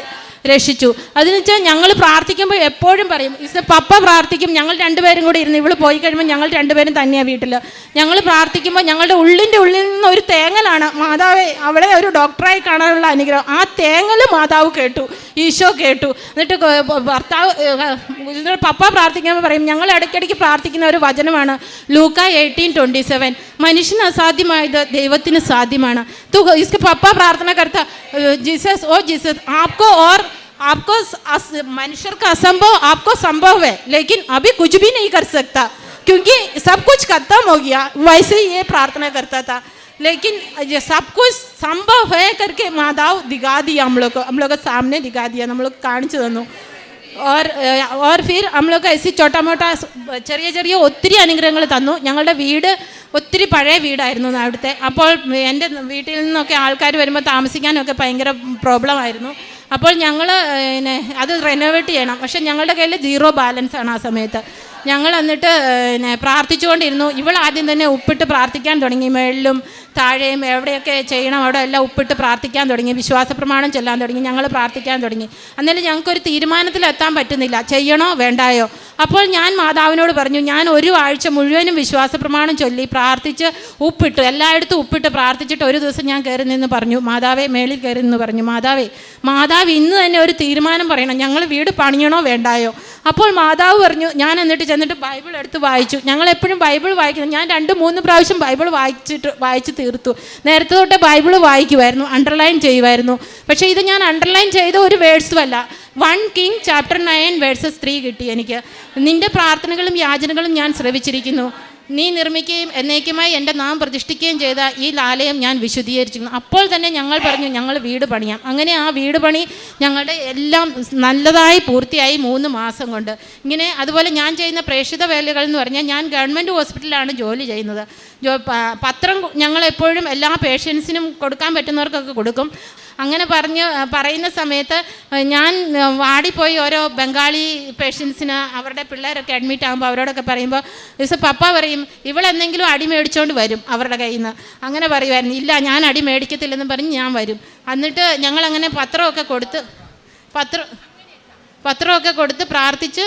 രക്ഷിച്ചു. അതെന്ന് വെച്ചാൽ ഞങ്ങൾ പ്രാർത്ഥിക്കുമ്പോൾ എപ്പോഴും പറയും ഇസ് പപ്പ പ്രാർത്ഥിക്കും ഞങ്ങൾ രണ്ടുപേരും കൂടി ഇരുന്ന് ഇവൾ പോയി കഴിയുമ്പോൾ ഞങ്ങൾ രണ്ടുപേരും തന്നെയാണ് വീട്ടിൽ ഞങ്ങൾ പ്രാർത്ഥിക്കുമ്പോൾ ഞങ്ങളുടെ ഉള്ളിന്റെ ഉള്ളിൽ നിന്ന് ഒരു തേങ്ങലാണ് മാതാവെ അവളെ ഒരു ഡോക്ടറായി കാണാനുള്ള അനുഗ്രഹം. ആ തേങ്ങൽ മാതാവ് കേട്ടു. ഈശോ കേട്ടു എന്നിട്ട് കൊ- ഭർത്താവ് ഏഹ്, ഇതിൽ പപ്പ പ്രാർത്ഥിക്കുമ്പോൾ പറയും ഞങ്ങൾ ഇടയ്ക്കിടയ്ക്ക് പ്രാർത്ഥിക്കുന്ന ഒരു വചനമാണ് ലൂക്ക എയ്റ്റീൻ ട്വൻറ്റി സെവൻ മനുഷ്യന് അസാധ്യമായത് ദൈവത്തിന് സാധ്യമാണ് തू इसके पप्पा प्रार्थना करता जीसस ओ जीसस आपको और आपको अस- मनुष्य का असंभव आपको संभव है लेकिन अभी कुछ भी नहीं कर सकता क्योंकि सब कुछ खत्म हो गया वैसे ही ये प्रार्थना करता था लेकिन ये सब कुछ संभव है करके माताव दिखा दिया हम लोग को हम लोग को सामने दिखा दिया हम लोग കാണിച്ചു തന്നു और और फिर हम लोग ऐसी छोटा मोटा ചെറിയ ചെറിയ ഒത്തിരി അനുഗ്രഹങ്ങൾ തന്നു ഞങ്ങളുടെ വീട് ഒത്തിരി പഴയ വീടായിരുന്നു അവിടുത്തെ അപ്പോൾ എൻ്റെ വീട്ടിൽ നിന്നൊക്കെ ആൾക്കാർ വരുമ്പോൾ താമസിക്കാനൊക്കെ ഭയങ്കര പ്രോബ്ലം ആയിരുന്നു അപ്പോൾ ഞങ്ങൾ പിന്നെ അത് റെനോവേറ്റ് ചെയ്യണം പക്ഷേ ഞങ്ങളുടെ കയ്യിൽ സീറോ ബാലൻസ് ആണ് ആ സമയത്ത് ഞങ്ങൾ എന്നിട്ട് പിന്നെ പ്രാർത്ഥിച്ചുകൊണ്ടിരുന്നു ഇവൾ ആദ്യം തന്നെ ഉപ്പിട്ട് പ്രാർത്ഥിക്കാൻ തുടങ്ങി മേളിലും താഴെയും എവിടെയൊക്കെ ചെയ്യണം അവിടെ എല്ലാം ഉപ്പിട്ട് പ്രാർത്ഥിക്കാൻ തുടങ്ങി വിശ്വാസ പ്രമാണം ചൊല്ലാൻ തുടങ്ങി ഞങ്ങൾ പ്രാർത്ഥിക്കാൻ തുടങ്ങി. അന്നേരം ഞങ്ങൾക്കൊരു തീരുമാനത്തിലെത്താൻ പറ്റുന്നില്ല. ചെയ്യണോ വേണ്ടായോ? അപ്പോൾ ഞാൻ മാതാവിനോട് പറഞ്ഞു ഞാൻ ഒരു ആഴ്ച മുഴുവനും വിശ്വാസ പ്രമാണം ചൊല്ലി പ്രാർത്ഥിച്ച് ഉപ്പിട്ട് എല്ലായിടത്തും ഉപ്പിട്ട് പ്രാർത്ഥിച്ചിട്ട് ഒരു ദിവസം ഞാൻ കയറി നിന്ന് പറഞ്ഞു മാതാവേ മേളിൽ കയറി നിന്ന് പറഞ്ഞു മാതാവേ മാതാവ് ഇന്ന് തന്നെ ഒരു തീരുമാനം പറയണം ഞങ്ങൾ വീട് പണിയണോ വേണ്ടായോ? അപ്പോൾ മാതാവ് പറഞ്ഞു ഞാൻ എന്നിട്ട് ചെന്നിട്ട് ബൈബിൾ എടുത്ത് വായിച്ചു ഞങ്ങൾ എപ്പോഴും ബൈബിൾ വായിക്കുന്നു ഞാൻ രണ്ട് മൂന്ന് പ്രാവശ്യം ബൈബിൾ വായിച്ചിട്ട് വായിച്ച് തീർത്തു നേരത്തെ തൊട്ടേ ബൈബിൾ വായിക്കുമായിരുന്നു അണ്ടർലൈൻ ചെയ്യുമായിരുന്നു പക്ഷേ ഇത് ഞാൻ അണ്ടർലൈൻ ചെയ്ത ഒരു വേഴ്സുമല്ല one king chapter nine verses three കിട്ടി എനിക്ക് നിന്റെ പ്രാർത്ഥനകളും യാചനകളും ഞാൻ ശ്രവിച്ചിരിക്കുന്നു. നീ നിർമ്മിക്കുകയും എന്നേക്കുമായി എന്റെ നാം പ്രതിഷ്ഠിക്കുകയും ചെയ്ത ഈ ലാലയം ഞാൻ വിശുദ്ധീകരിച്ചിരുന്നു അപ്പോൾ തന്നെ ഞങ്ങൾ പറഞ്ഞു ഞങ്ങൾ വീട് പണിയാം. അങ്ങനെ ആ വീട് പണി ഞങ്ങളുടെ എല്ലാം നല്ലതായി പൂർത്തിയായി മൂന്ന് മാസം കൊണ്ട്. ഇങ്ങനെ അതുപോലെ ഞാൻ ചെയ്യുന്ന പ്രേക്ഷിത വേലകൾ എന്ന് പറഞ്ഞാൽ ഞാൻ ഗവൺമെന്റ് ഹോസ്പിറ്റലിലാണ് ജോലി ചെയ്യുന്നത്. പത്രം ഞങ്ങൾ എപ്പോഴും എല്ലാ പേഷ്യൻസിനും കൊടുക്കാൻ പറ്റുന്നവർക്കൊക്കെ കൊടുക്കും. അങ്ങനെ പറഞ്ഞ് പറയുന്ന സമയത്ത് ഞാൻ വാടിപ്പോയി ഓരോ ബംഗാളി പേഷ്യൻസിന് അവരുടെ പിള്ളേരൊക്കെ അഡ്മിറ്റ് ആകുമ്പോൾ അവരോടൊക്കെ പറയുമ്പോൾ ദിവസം പപ്പ പറയും ഇവളെന്തെങ്കിലും അടി മേടിച്ചുകൊണ്ട് വരും അവരുടെ കയ്യിൽ നിന്ന് അങ്ങനെ പറയുമായിരുന്നു ഇല്ല ഞാൻ അടി മേടിക്കത്തില്ലെന്ന് പറഞ്ഞ് ഞാൻ വരും. എന്നിട്ട് ഞങ്ങളങ്ങനെ പത്രമൊക്കെ കൊടുത്ത് പത്രം പത്രമൊക്കെ കൊടുത്ത് പ്രാർത്ഥിച്ച്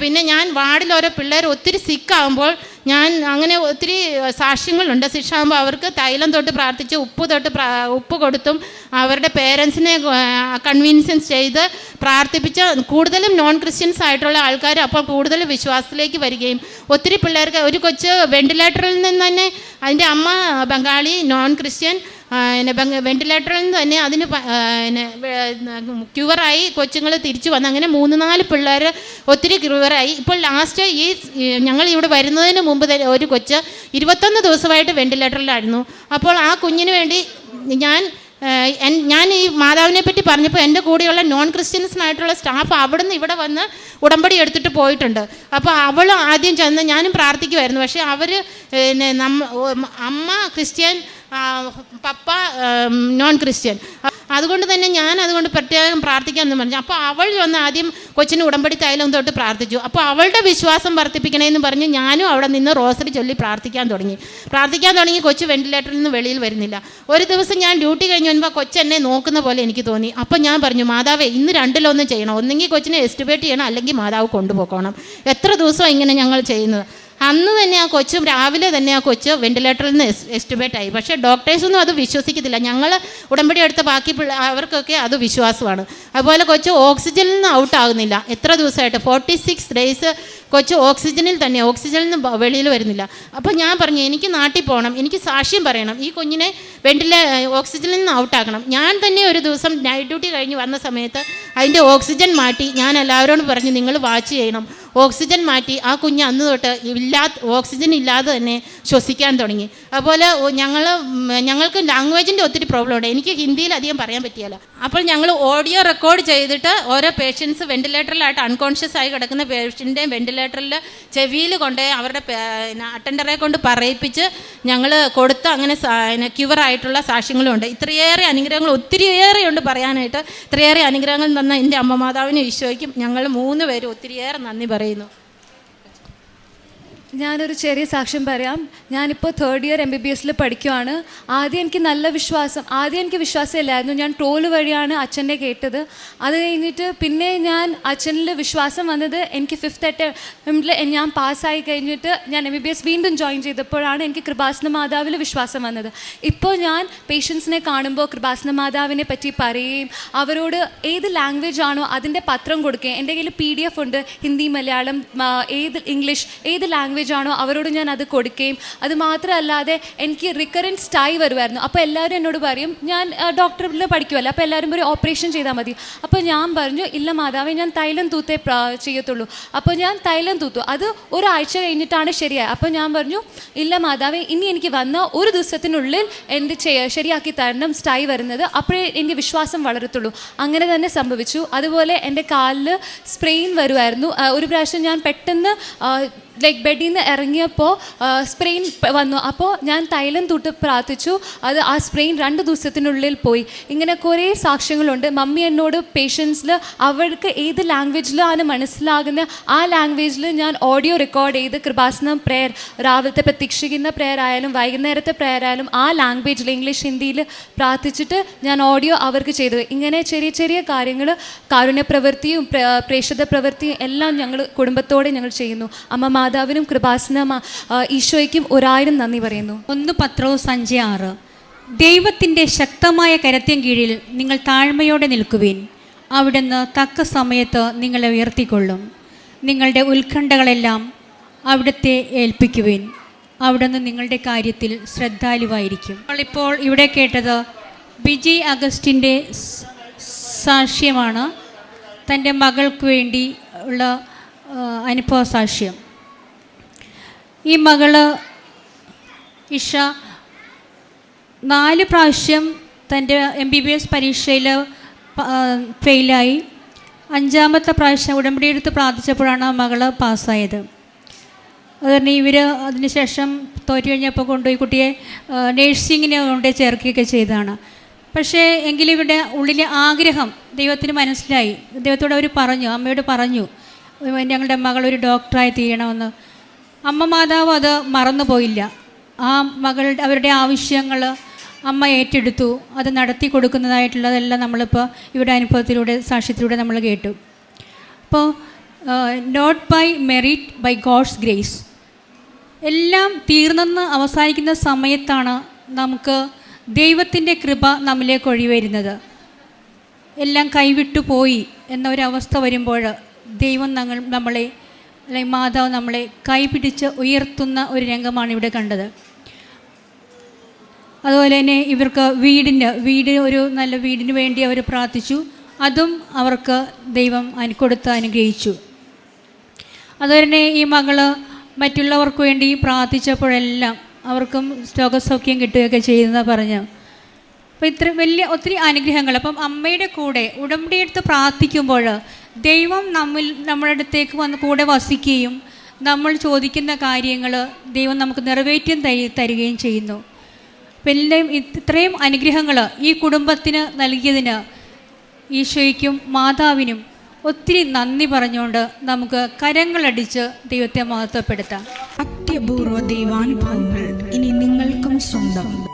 പിന്നെ ഞാൻ വാർഡിൽ ഓരോ പിള്ളേർ ഒത്തിരി സിക്കാകുമ്പോൾ ഞാൻ അങ്ങനെ ഒത്തിരി സാക്ഷ്യങ്ങളുണ്ട്. ശിക്ഷാകുമ്പോൾ അവർക്ക് തൈലം തൊട്ട് പ്രാർത്ഥിച്ച് ഉപ്പ് തൊട്ട് ഉപ്പ് കൊടുത്തും അവരുടെ പേരൻസിനെ കൺവീൻസൻസ് ചെയ്ത് പ്രാർത്ഥിപ്പിച്ച് കൂടുതലും നോൺ ക്രിസ്ത്യൻസ് ആയിട്ടുള്ള ആൾക്കാർ അപ്പോൾ കൂടുതൽ വിശ്വാസത്തിലേക്ക് വരികയും ഒത്തിരി പിള്ളേർക്ക് ഒരു കൊച്ച് വെന്റിലേറ്ററിൽ നിന്ന് തന്നെ അതിന്റെ അമ്മ ബംഗാളി നോൺ ക്രിസ്ത്യൻ പിന്നെ വെന്റിലേറ്ററിൽ നിന്ന് തന്നെ അതിന് പിന്നെ ക്യൂവറായി കൊച്ചുങ്ങൾ തിരിച്ചു വന്ന് അങ്ങനെ മൂന്ന് നാല് പിള്ളേർ ഒത്തിരി ക്യൂവറായി ഇപ്പോൾ ലാസ്റ്റ് ഈ ഞങ്ങൾ ഇവിടെ വരുന്നതിന് മുമ്പ് ഒരു കൊച്ച് ഇരുപത്തൊന്ന് ദിവസമായിട്ട് വെന്റിലേറ്ററിലായിരുന്നു. അപ്പോൾ ആ കുഞ്ഞിന് വേണ്ടി ഞാൻ ഞാൻ ഈ മാതാവിനെ പറ്റി പറഞ്ഞപ്പോൾ എന്റെ കൂടെയുള്ള നോൺ ക്രിസ്ത്യൻസിനായിട്ടുള്ള സ്റ്റാഫ് അവിടുന്ന് ഇവിടെ വന്ന് ഉടമ്പടി എടുത്തിട്ട് പോയിട്ടുണ്ട്. അപ്പോൾ അവൾ ആദ്യം ചെന്ന് ഞാനും പ്രാർത്ഥിക്കുമായിരുന്നു പക്ഷേ അവർ പിന്നെ നമ്മ അമ്മ ക്രിസ്ത്യൻ പപ്പ നോൺ ക്രിസ്ത്യൻ അതുകൊണ്ട് തന്നെ ഞാൻ അതുകൊണ്ട് പ്രത്യേകം പ്രാർത്ഥിക്കാമെന്ന് പറഞ്ഞു. അപ്പോൾ അവൾ വന്ന് ആദ്യം കൊച്ചിന് ഉടമ്പടി തൈലം തൊട്ട് പ്രാർത്ഥിച്ചു. അപ്പോൾ അവളുടെ വിശ്വാസം വർദ്ധിപ്പിക്കണമെന്ന് പറഞ്ഞ് ഞാനും അവിടെ നിന്ന് റോസറി ചൊല്ലി പ്രാർത്ഥിക്കാൻ തുടങ്ങി. പ്രാർത്ഥിക്കാൻ തുടങ്ങി കൊച്ചു വെന്റിലേറ്ററിൽ നിന്ന് വെളിയിൽ വരുന്നില്ല. ഒരു ദിവസം ഞാൻ ഡ്യൂട്ടി കഴിഞ്ഞ് വരുമ്പോൾ കൊച്ചെന്നെ നോക്കുന്ന പോലെ എനിക്ക് തോന്നി. അപ്പോൾ ഞാൻ പറഞ്ഞു മാതാവേ ഇന്ന് രണ്ടിലൊന്നും ചെയ്യണം. ഒന്നെങ്കിൽ കൊച്ചിനെ എസ്റ്റിമേറ്റ് ചെയ്യണം അല്ലെങ്കിൽ മാതാവ് കൊണ്ടുപോകണം എത്ര ദിവസം ഇങ്ങനെ ഞങ്ങൾ ചെയ്യുന്നത്? അന്ന് തന്നെ ആ കൊച്ചു രാവിലെ തന്നെ ആ കൊച്ച് വെന്റിലേറ്ററിൽ നിന്ന് എസ്റ്റിമേറ്റ് ആയി. പക്ഷേ ഡോക്ടേഴ്സൊന്നും അത് വിശ്വസിക്കത്തില്ല. ഞങ്ങൾ ഉടമ്പടി എടുത്ത ബാക്കി അവർക്കൊക്കെ അത് വിശ്വാസമാണ്. അതുപോലെ കൊച്ചു ഓക്സിജനിൽ നിന്ന് ഔട്ട് ആകുന്നില്ല. എത്ര ദിവസമായിട്ട്? ഫോർട്ടി സിക്സ് ഡേയ്സ് കൊച്ചു ഓക്സിജനിൽ തന്നെ ഓക്സിജനിൽ നിന്ന് വെളിയിൽ വരുന്നില്ല. അപ്പോൾ ഞാൻ പറഞ്ഞു എനിക്ക് നാട്ടിൽ പോകണം. എനിക്ക് സാക്ഷ്യം പറയണം. ഈ കുഞ്ഞിനെ വെന്റിലേ ഓക്സിജനിൽ നിന്ന് ഔട്ടാക്കണം ഞാൻ തന്നെ ഒരു ദിവസം നൈറ്റ് ഡ്യൂട്ടി കഴിഞ്ഞ് വന്ന സമയത്ത് അതിന്റെ ഓക്സിജൻ മാറ്റി ഞാൻ എല്ലാവരോടും പറഞ്ഞു നിങ്ങൾ വാച്ച് ചെയ്യണം. ഓക്സിജൻ മാറ്റി ആ കുഞ്ഞ് അന്ന് തൊട്ട് ഇല്ലാത്ത ഓക്സിജൻ ഇല്ലാതെ തന്നെ ശ്വസിക്കാൻ തുടങ്ങി. അതുപോലെ ഞങ്ങൾ ഞങ്ങൾക്ക് ലാംഗ്വേജിന്റെ ഒത്തിരി പ്രോബ്ലം ഉണ്ട് എനിക്ക് ഹിന്ദിയിൽ അധികം പറയാൻ പറ്റിയല്ല. അപ്പോൾ ഞങ്ങൾ ഓഡിയോ റെക്കോർഡ് ചെയ്തിട്ട് ഓരോ പേഷ്യൻസ് വെന്റിലേറ്ററിലായിട്ട് അൺകോൺഷ്യസ് ആയി കിടക്കുന്ന പേഷ്യന്റെയും വെന്റിലേറ്ററിൽ ചെവിയിൽ കൊണ്ട് അവരുടെ അറ്റൻഡറെ കൊണ്ട് പറയിപ്പിച്ച് ഞങ്ങൾ കൊടുത്ത് അങ്ങനെ ക്യുവറായിട്ടുള്ള സാക്ഷ്യങ്ങളുണ്ട്. ഇത്രയേറെ അനുഗ്രഹങ്ങൾ ഒത്തിരിയേറെ ഉണ്ട് പറയാനായിട്ട്. ഇത്രയേറെ അനുഗ്രഹങ്ങൾ തന്ന എന്റെ അമ്മ മാതാവിനും ഈശോയ്ക്കും ഞങ്ങൾ മൂന്ന് പേരും ഒത്തിരിയേറെ നന്ദി പറയുന്നു ഞാനൊരു ചെറിയ സാക്ഷ്യം പറയാം. ഞാനിപ്പോൾ third year M B B എസിൽ പഠിക്കുവാണ്. ആദ്യം എനിക്ക് നല്ല വിശ്വാസം ആദ്യം എനിക്ക് വിശ്വാസമില്ലായിരുന്നു. ഞാൻ ട്രോൾ വഴിയാണ് അച്ഛന്റെ കേട്ടത്. അത് കഴിഞ്ഞിട്ട് പിന്നെ ഞാൻ അച്ഛനിൽ വിശ്വാസം വന്നത് എനിക്ക് ഫിഫ്ത്ത് അറ്റംപ്റ്റിൽ ഞാൻ പാസ്സായി കഴിഞ്ഞിട്ട് ഞാൻ എം ബി ബി എസ് വീണ്ടും ജോയിൻ ചെയ്തപ്പോഴാണ് എനിക്ക് കൃപാസന മാതാവിൽ വിശ്വാസം വന്നത്. ഇപ്പോൾ ഞാൻ പേഷ്യൻസിനെ കാണുമ്പോൾ കൃപാസന മാതാവിനെ പറ്റി പറയുകയും അവരോട് ഏത് ലാംഗ്വേജ് ആണോ അതിന്റെ പത്രം കൊടുക്കുകയും എന്റെ കയ്യിൽ പി ഡി എഫ് ഉണ്ട്. ഹിന്ദി മലയാളം ഏത് ഇംഗ്ലീഷ് ഏത് ലാംഗ്വേജ് ആണോ? അവരോട് ഞാൻ അത് കൊടുക്കുകയും അത് മാത്രമല്ലാതെ എനിക്ക് റിക്കറൻസ് സ്റ്റൈ വരുമായിരുന്നു അപ്പോൾ എല്ലാവരും എന്നോട് പറയും ഞാൻ ഡോക്ടറിൽ പഠിക്കുമല്ലോ അപ്പോൾ എല്ലാവരും പറയും ഓപ്പറേഷൻ ചെയ്താൽ മതി. അപ്പോൾ ഞാൻ പറഞ്ഞു ഇല്ല മാതാവേ ഞാൻ തൈലം തൂത്തേ ചെയ്യത്തുള്ളൂ. അപ്പോൾ ഞാൻ തൈലം തൂത്തു. അത് ഒരാഴ്ച കഴിഞ്ഞിട്ടാണ് ശരിയായത്. അപ്പോൾ ഞാൻ പറഞ്ഞു ഇല്ല മാതാവേ ഇനി എനിക്ക് വന്ന ഒരു ദിവസത്തിനുള്ളിൽ എന്റെ ശരിയാക്കി തരണം സ്റ്റൈ വരുന്നത്. അപ്പോഴേ എനിക്ക് വിശ്വാസം വളരത്തുള്ളൂ. അങ്ങനെ തന്നെ സംഭവിച്ചു. അതുപോലെ എന്റെ കാലിൽ സ്പ്രെയിൻ വരുമായിരുന്നു ഒരു പ്രാവശ്യം ഞാൻ പെട്ടെന്ന് ലൈക്ക് ബെഡിൽ നിന്ന് ഇറങ്ങിയപ്പോൾ സ്പ്രെയിൻ വന്നു. അപ്പോൾ ഞാൻ തൈലം തൊട്ട് പ്രാർത്ഥിച്ചു. അത് ആ സ്പ്രെയിൻ രണ്ട് ദിവസത്തിനുള്ളിൽ പോയി. ഇങ്ങനെ കുറേ സാക്ഷ്യങ്ങളുണ്ട്. മമ്മി എന്നോട് പേഷ്യൻസിൽ അവർക്ക് ഏത് ലാംഗ്വേജിലാണ് മനസ്സിലാകുന്ന ആ ലാംഗ്വേജിൽ ഞാൻ ഓഡിയോ റെക്കോർഡ് ചെയ്ത് കൃപാസനം പ്രെയർ രാവിലത്തെ പ്രതീക്ഷിക്കുന്ന പ്രെയർ ആയാലും വൈകുന്നേരത്തെ പ്രെയർ ആയാലും ആ ലാംഗ്വേജിൽ ഇംഗ്ലീഷ് ഹിന്ദിയിൽ പ്രാർത്ഥിച്ചിട്ട് ഞാൻ ഓഡിയോ അവർക്ക് ചെയ്തു. ഇങ്ങനെ ചെറിയ ചെറിയ കാര്യങ്ങൾ കാരുണ്യ പ്രവൃത്തിയും പ്രേക്ഷിത പ്രവൃത്തിയും എല്ലാം ഞങ്ങൾ കുടുംബത്തോടെ ഞങ്ങൾ ചെയ്യുന്നു. അമ്മ മാതാവിനും കൃപാസന ഈശോയ്ക്കും ഒരായിരം നന്ദി പറയുന്നു. ഒന്ന് പത്രോസ് അഞ്ച് ആറ്. ദൈവത്തിന്റെ ശക്തമായ കരത്തിൻ കീഴിൽ നിങ്ങൾ താഴ്മയോടെ നിൽക്കുവിൻ. അവിടുന്ന് തക്ക സമയത്ത് നിങ്ങളെ ഉയർത്തിക്കൊള്ളും. നിങ്ങളുടെ ഉത്കണ്ഠകളെല്ലാം അവിടുത്തെ ഏൽപ്പിക്കുവിൻ. അവിടുന്ന് നിങ്ങളുടെ കാര്യത്തിൽ ശ്രദ്ധാലുവായിരിക്കും. നമ്മളിപ്പോൾ ഇവിടെ കേട്ടത് ബിജി അഗസ്റ്റിന്റെ സാക്ഷ്യമാണ്. തന്റെ മകൾക്ക് വേണ്ടി ഉള്ള അനുഭവ സാക്ഷ്യം. ഈ മകൾ ഇഷ നാല് പ്രാവശ്യം തന്റെ എം ബി ബി എസ് പരീക്ഷയിൽ ഫെയിലായി. അഞ്ചാമത്തെ പ്രാവശ്യം ഉടമ്പടി എടുത്ത് പ്രാർത്ഥിച്ചപ്പോഴാണ് ആ മകൾ പാസ്സായത്. അതുകൊണ്ട് ഇവർ അതിനുശേഷം തോറ്റു കഴിഞ്ഞപ്പോൾ കൊണ്ടുപോയി കുട്ടിയെ നേഴ്സിങ്ങിന് കൊണ്ട് ചേർക്കുകയൊക്കെ ചെയ്തതാണ്. പക്ഷേ എങ്കിലും ഇവിടെ ഉള്ളിലെ ആഗ്രഹം ദൈവത്തിന് മനസ്സിലായി. ദൈവത്തോട് അവർ പറഞ്ഞു അമ്മയോട് പറഞ്ഞു ഞങ്ങളുടെ മകൾ ഒരു ഡോക്ടറായി തീരണമെന്ന്. അമ്മ മാതാവ് അത് മറന്നുപോയില്ല. ആ മകളുടെ അവരുടെ ആവശ്യങ്ങൾ അമ്മ ഏറ്റെടുത്തു. അത് നടത്തി കൊടുക്കുന്നതായിട്ടുള്ളതെല്ലാം നമ്മളിപ്പോൾ ഇവിടെ അനുഭവത്തിലൂടെ സാക്ഷ്യത്തിലൂടെ നമ്മൾ കേട്ടു. അപ്പോൾ not by merit by God's grace എല്ലാം തീർന്നെന്ന് അവസാനിക്കുന്ന സമയത്താണ് നമുക്ക് ദൈവത്തിന്റെ കൃപ നമ്മിലേക്ക് ഒഴിവരുന്നത്. എല്ലാം കൈവിട്ടു പോയി എന്നൊരവസ്ഥ വരുമ്പോൾ ദൈവം നമ്മളെ അല്ലെങ്കിൽ മാതാവ് നമ്മളെ കൈപിടിച്ച് ഉയർത്തുന്ന ഒരു രംഗമാണ് ഇവിടെ കണ്ടത്. അതുപോലെ തന്നെ ഇവർക്ക് വീടിന് വീട് ഒരു നല്ല വീടിന് വേണ്ടി അവർ പ്രാർത്ഥിച്ചു. അതും അവർക്ക് ദൈവം അനു കൊടുത്ത് അനുഗ്രഹിച്ചു. അതുപോലെ തന്നെ ഈ മകൾ മറ്റുള്ളവർക്ക് വേണ്ടി പ്രാർത്ഥിച്ചപ്പോഴെല്ലാം അവർക്കും രോഗസൗഖ്യം കിട്ടുകയൊക്കെ ചെയ്യുന്ന പറഞ്ഞു. അപ്പോൾ ഇത്ര വലിയ ഒത്തിരി അനുഗ്രഹങ്ങൾ. അപ്പം അമ്മയുടെ കൂടെ ഉടമ്പടിയെടുത്ത് പ്രാർത്ഥിക്കുമ്പോൾ ദൈവം നമ്മിൽ നമ്മുടെ അടുത്തേക്ക് വന്ന് കൂടെ വസിക്കുകയും നമ്മൾ ചോദിക്കുന്ന കാര്യങ്ങൾ ദൈവം നമുക്ക് നിറവേറ്റിയും തരി തരികയും ചെയ്യുന്നു. പിന്നെയും ഇത്രയും അനുഗ്രഹങ്ങൾ ഈ കുടുംബത്തിന് നൽകിയതിന് ഈശോയ്ക്കും മാതാവിനും ഒത്തിരി നന്ദി പറഞ്ഞുകൊണ്ട് നമുക്ക് കരങ്ങളടിച്ച് ദൈവത്തെ മഹത്വപ്പെടുത്താം. അത്യപൂർവ ദൈവാനുഭവങ്ങൾ ഇനി നിങ്ങൾക്കും സ്വന്തം.